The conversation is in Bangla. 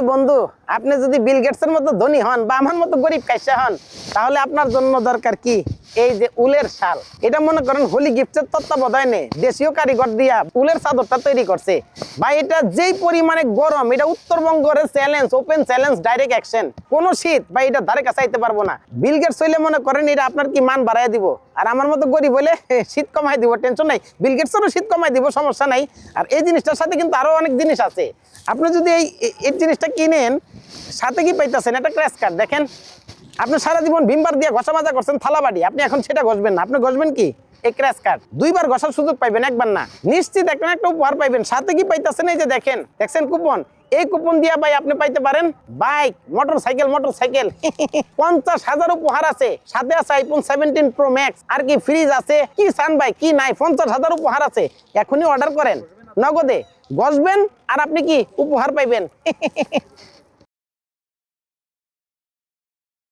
এই বন্ধু, আপনি যদি বিল গেটসের মতো ধনী হন বা আমার মতো গরিব কাইসা হন, তাহলে আপনার জন্য দরকার কি? এই যে উলের শাল, এটা মনে করেন হোলি গিফটের তত্ত্বাবধানে দেশীয় কারিগর দিয়া উলের চাদরটা তৈরি করছে। বা এটা যেই পরিমাণে গরম, এটা উত্তরবঙ্গের challenge open challenge direct action কোন শীত বা এটা ধারে কাছে আইতে পারব না। বিল গেটস হইলে মনে করেন এটা আপনার কি মান বাড়াই দিব? আর আমার মতো গরিব হলে শীত কমাই দিব টেনশন নাই। বিল গেটসেরও শীত কমাই দিব, সমস্যা নাই। আর এই জিনিসটার সাথে কিন্তু আরও অনেক জিনিস আছে। আপনি যদি এই, এই- জিনিসটা কিনেন, সাথে কি পাইতেছেন? একটা ক্র্যাশ কার্ড দেখেন। আপনি সারা জীবন ভিমবার দিয়ে ঘষা মাজা করছেন, থালাবাড়ি। আপনি এখন সেটা ঘষবেন না। আপনি ঘষবেন কি? এই ক্র্যাশ কার্ড দুইবার ঘষার সুযোগ পাইবেন, একবার না। নিশ্চিত একটা একটা উপহার পাইবেন। সাথে কি পাইতেছেন? এই যে দেখেন, দেখছেন কুপন এই কুপন দিয়া ভাই আপনি পাইতে পারেন bike motorcycle motor cycle পঞ্চাশ হাজার উপহার আছে। সাথে আছে আইফোন সেভেন্টিন প্রো ম্যাক্স আর কি ফ্রিজ আছে? কি সান ভাই? কি নাই? পঞ্চাশ হাজার উপহার আছে। এখনই অর্ডার করেন। নগদে। গসবেন আর আপনি কি উপহার পাইবেন?